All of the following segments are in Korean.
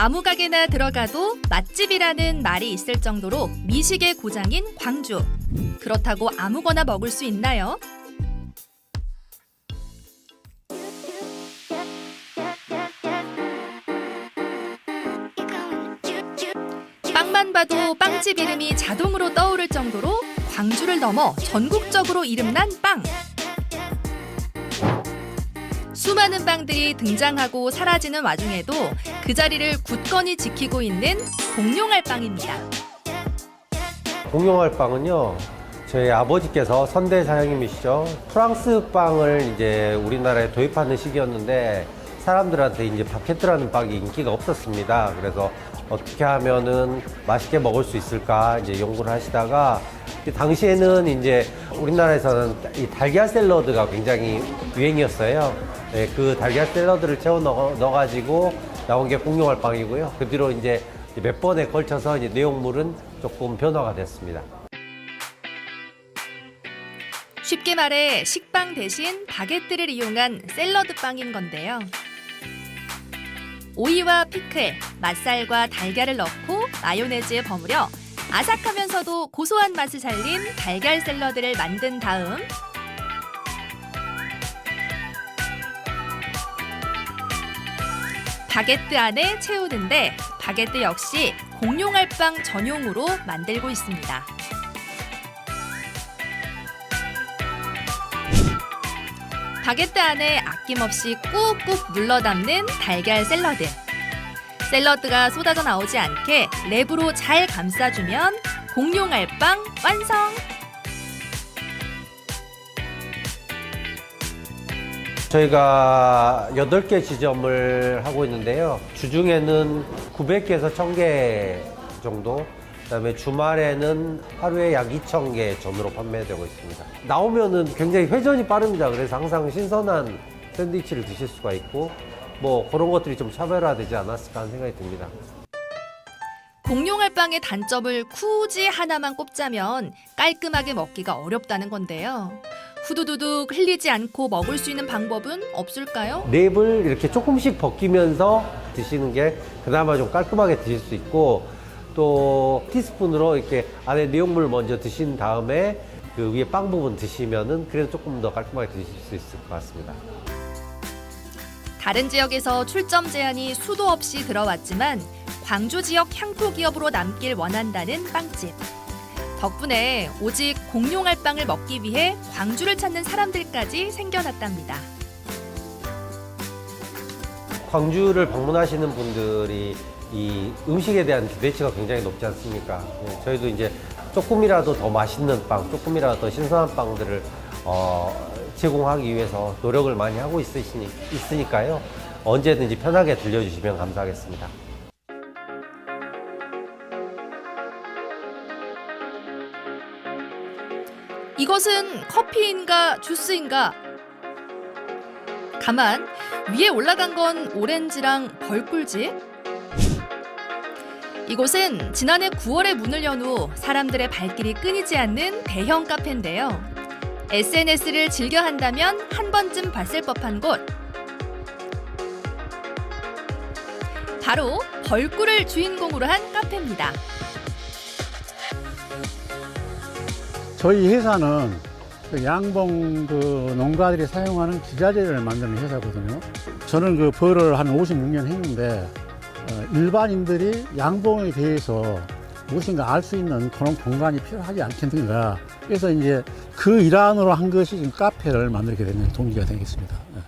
아무 가게나 들어가도 맛집이라는 말이 있을 정도로 미식의 고장인 광주. 그렇다고 아무거나 먹을 수 있나요? 빵만 봐도 빵집 이름이 자동으로 떠오를 정도로 광주를 넘어 전국적으로 이름난 빵. 수많은 빵들이 등장하고 사라지는 와중에도 그 자리를 굳건히 지키고 있는 공룡알 빵입니다. 공룡할 빵은요. 저희 아버지께서 선대 사장님이시죠. 프랑스 빵을 이제 우리나라에 도입하는 시기였는데 사람들한테 이제 바게트라는 빵이 인기가 없었습니다. 그래서 어떻게 하면은 맛있게 먹을 수 있을까 이제 연구를 하시다가 이 당시에는 이제 우리나라에서는 이 달걀 샐러드가 굉장히 유행이었어요. 네, 그 달걀 샐러드를 채워 넣어, 넣어가지고 나온 게 공룡할 빵이고요. 그 뒤로 이제 몇 번에 걸쳐서 이제 내용물은 조금 변화가 됐습니다. 쉽게 말해 식빵 대신 바게트를 이용한 샐러드 빵인 건데요. 오이와 피클, 맛살과 달걀을 넣고 마요네즈에 버무려 아삭하면서도 고소한 맛을 살린 달걀 샐러드를 만든 다음 바게트 안에 채우는데 바게트 역시 공룡알 빵 전용으로 만들고 있습니다. 바게트 안에 아낌없이 꾹꾹 눌러 담는 달걀 샐러드. 샐러드가 쏟아져 나오지 않게 랩으로 잘 감싸주면 공룡알빵 완성! 저희가 8개 지점을 하고 있는데요. 주중에는 900개에서 1000개 정도, 그다음에 주말에는 하루에 약 2000개 전으로 판매되고 있습니다. 나오면은 굉장히 회전이 빠릅니다. 그래서 항상 신선한 샌드위치를 드실 수가 있고, 뭐 그런 것들이 좀 차별화되지 않았을까 하는 생각이 듭니다. 공룡알 빵의 단점을 굳이 하나만 꼽자면 깔끔하게 먹기가 어렵다는 건데요. 후두두둑 흘리지 않고 먹을 수 있는 방법은 없을까요? 랩을 이렇게 조금씩 벗기면서 드시는 게 그나마 좀 깔끔하게 드실 수 있고 또 티스푼으로 이렇게 안에 내용물을 먼저 드신 다음에 그 위에 빵 부분 드시면은 그래도 조금 더 깔끔하게 드실 수 있을 것 같습니다. 다른 지역에서 출점 제한이 수도 없이 들어왔지만 광주 지역 향토 기업으로 남길 원한다는 빵집. 덕분에 오직 공룡알 빵을 먹기 위해 광주를 찾는 사람들까지 생겨났답니다. 광주를 방문하시는 분들이 이 음식에 대한 기대치가 굉장히 높지 않습니까? 예, 저희도 이제 조금이라도 더 맛있는 빵, 조금이라도 더 신선한 빵들을 어, 제공하기 위해서 노력을 많이 하고 있으시니, 있으니까요. 언제든지 편하게 들려주시면 감사하겠습니다. 이것은 커피인가 주스인가? 가만 위에 올라간 건 오렌지랑 벌꿀지? 이곳은 지난해 9월에 문을 연 후 사람들의 발길이 끊이지 않는 대형 카페인데요. SNS를 즐겨 한다면 한 번쯤 봤을 법한 곳. 바로 벌꿀을 주인공으로 한 카페입니다. 저희 회사는 그 양봉 그 농가들이 사용하는 기자재를 만드는 회사거든요. 저는 그 벌을 한 56년 했는데 어, 일반인들이 양봉에 대해서 무엇인가 알 수 있는 그런 공간이 필요하지 않겠는가. 그래서 이제 그 일환으로 한 것이 지금 카페를 만들게 되는 동기가 되겠습니다. 네.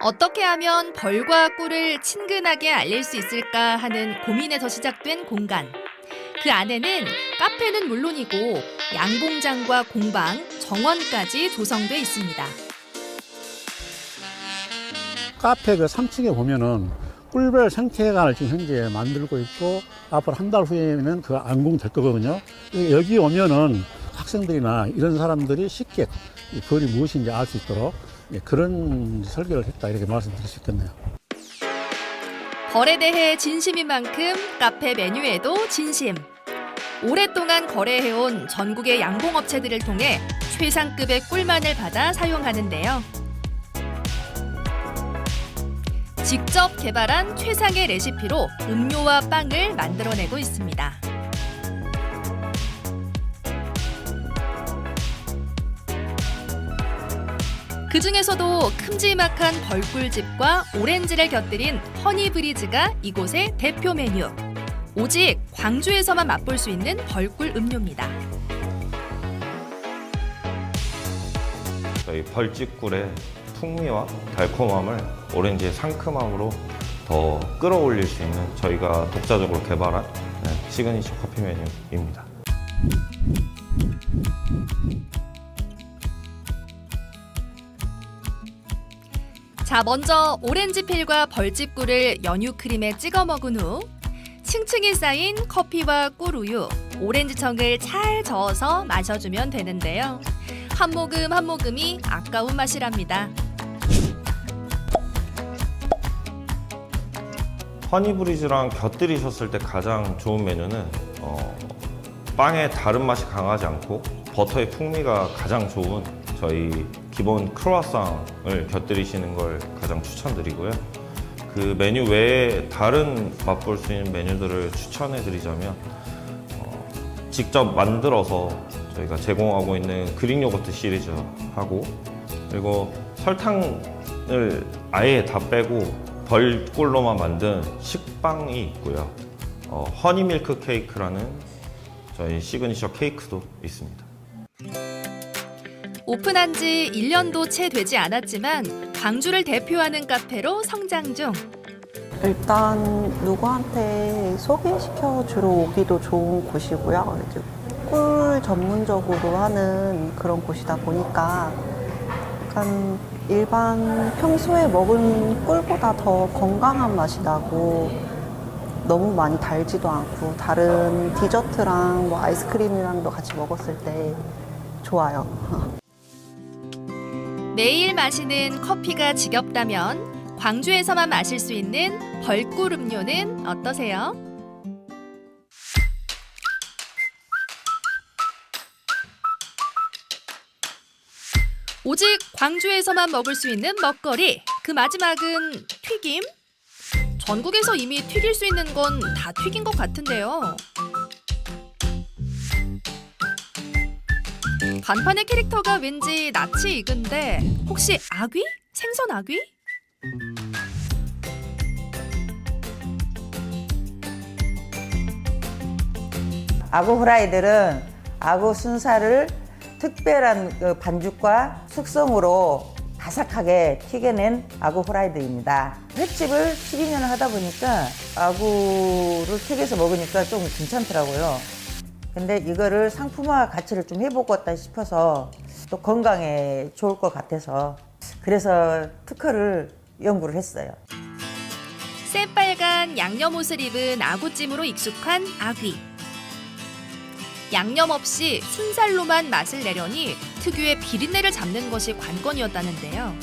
어떻게 하면 벌과 꿀을 친근하게 알릴 수 있을까 하는 고민에서 시작된 공간. 그 안에는 카페는 물론이고 양봉장과 공방, 정원까지 조성돼 있습니다. 카페 그 3층에 보면은 꿀별 생태관을 지금 현재 만들고 있고 앞으로 한 달 후에는 그 완공될 거거든요. 여기 오면은 학생들이나 이런 사람들이 쉽게 이 벌이 무엇인지 알 수 있도록 예, 그런 설계를 했다 이렇게 말씀드릴 수 있겠네요. 벌에 대해 진심인 만큼 카페 메뉴에도 진심. 오랫동안 거래해온 전국의 양봉업체들을 통해 최상급의 꿀만을 받아 사용하는데요. 직접 개발한 최상의 레시피로 음료와 빵을 만들어내고 있습니다. 그 중에서도 큼지막한 벌꿀즙과 오렌지를 곁들인 허니브리즈가 이곳의 대표 메뉴. 오직 광주에서만 맛볼 수 있는 벌꿀 음료입니다. 저희 벌집꿀의 풍미와 달콤함을 오렌지의 상큼함으로 더 끌어올릴 수 있는 저희가 독자적으로 개발한 네, 시그니처 커피 메뉴입니다. 자, 먼저 오렌지 필과 벌집꿀을 연유 크림에 찍어 먹은 후 층층이 쌓인 커피와 꿀 우유, 오렌지청을 잘 저어서 마셔주면 되는데요. 한 모금 한 모금이 아까운 맛이랍니다. 허니브리즈랑 곁들이셨을 때 가장 좋은 메뉴는 어, 빵의 다른 맛이 강하지 않고 버터의 풍미가 가장 좋은 저희 기본 크로아상을 곁들이시는 걸 가장 추천드리고요. 그 메뉴 외에 다른 맛볼 수 있는 메뉴들을 추천해 드리자면 어, 직접 만들어서 저희가 제공하고 있는 그릭 요거트 시리즈 하고 그리고 설탕을 아예 다 빼고 벌꿀로만 만든 식빵이 있고요. 어, 허니 밀크 케이크라는 저희 시그니처 케이크도 있습니다. 오픈한 지 1년도 채 되지 않았지만 광주를 대표하는 카페로 성장 중. 일단 누구한테 소개시켜 주러 오기도 좋은 곳이고요. 이제 꿀 전문적으로 하는 그런 곳이다 보니까 약간 일반 평소에 먹은 꿀보다 더 건강한 맛이 나고 너무 많이 달지도 않고 다른 디저트랑 뭐 아이스크림이랑도 같이 먹었을 때 좋아요. 매일 마시는 커피가 지겹다면 광주에서만 마실 수 있는 벌꿀 음료는 어떠세요? 오직 광주에서만 먹을 수 있는 먹거리. 그 마지막은 튀김? 전국에서 이미 튀길 수 있는 건 다 튀긴 것 같은데요. 간판의 캐릭터가 왠지 낯이 익은데 혹시 아귀? 생선 아귀? 아구 후라이들은 아구 순살을 특별한 그 반죽과 숙성으로 바삭하게 튀겨낸 아구 후라이드입니다. 횟집을 12년을 하다 보니까 아구를 튀겨서 먹으니까 좀 괜찮더라고요. 근데 이거를 상품화 가치를 좀 해보겠다 싶어서 또 건강에 좋을 것 같아서 그래서 특허를 연구를 했어요. 새빨간 양념 옷을 입은 아구찜으로 익숙한 아귀. 양념 없이 순살로만 맛을 내려니 특유의 비린내를 잡는 것이 관건이었다는데요.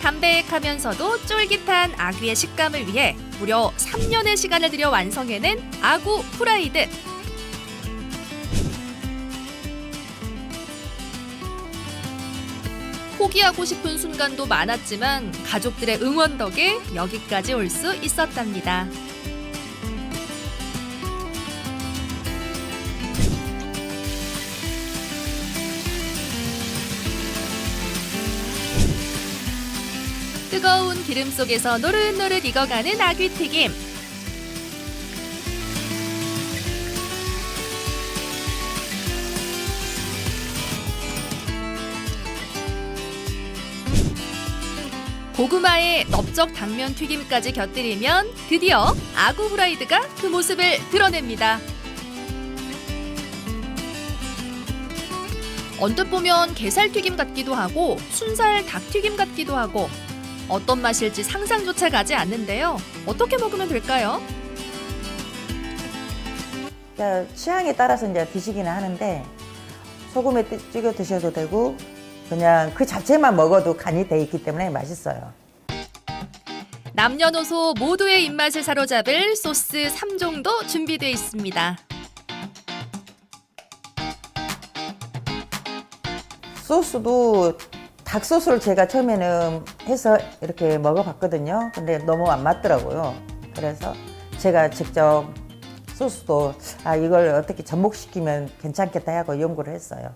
담백하면서도 쫄깃한 아귀의 식감을 위해 무려 3년의 시간을 들여 완성해낸 아구 프라이드. 포기하고 싶은 순간도 많았지만 가족들의 응원 덕에 여기까지 올 수 있었답니다. 뜨거운 기름 속에서 노릇노릇 익어가는 아귀 튀김. 고구마에 넓적 당면 튀김까지 곁들이면 드디어 아구 후라이드가 그 모습을 드러냅니다. 언뜻 보면 게살 튀김 같기도 하고 순살 닭 튀김 같기도 하고 어떤 맛일지 상상조차 가지 않는데요. 어떻게 먹으면 될까요? 그러니까 취향에 따라서 이제 드시기는 하는데 소금에 띠- 찍어 드셔도 되고 그냥 그 자체만 먹어도 간이 돼 있기 때문에 맛있어요. 남녀노소 모두의 입맛을 사로잡을 소스 3종도 준비되어 있습니다. 소스도 닭소스를 제가 처음에는 해서 이렇게 먹어봤거든요. 근데 너무 안 맞더라고요. 그래서 제가 직접 소스도 아 이걸 어떻게 접목시키면 괜찮겠다 하고 연구를 했어요.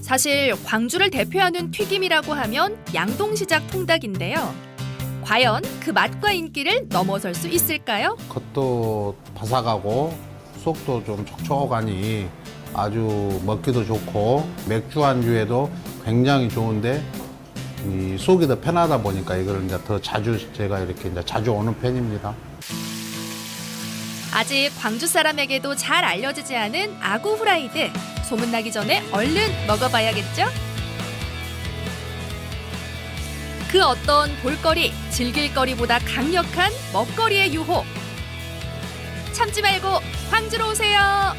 사실 광주를 대표하는 튀김이라고 하면 양동시작 통닭인데요. 과연 그 맛과 인기를 넘어설 수 있을까요? 겉도 바삭하고 속도 좀 촉촉하니 아주 먹기도 좋고 맥주 안주에도 굉장히 좋은데 이 속이 더 편하다 보니까 이걸 이제 더 자주 제가 이렇게 이제 자주 오는 편입니다. 아직 광주 사람에게도 잘 알려지지 않은 아구 후라이드. 소문나기 전에 얼른 먹어봐야겠죠? 그 어떤 볼거리, 즐길거리보다 강력한 먹거리의 유혹. 참지 말고 광주로 오세요.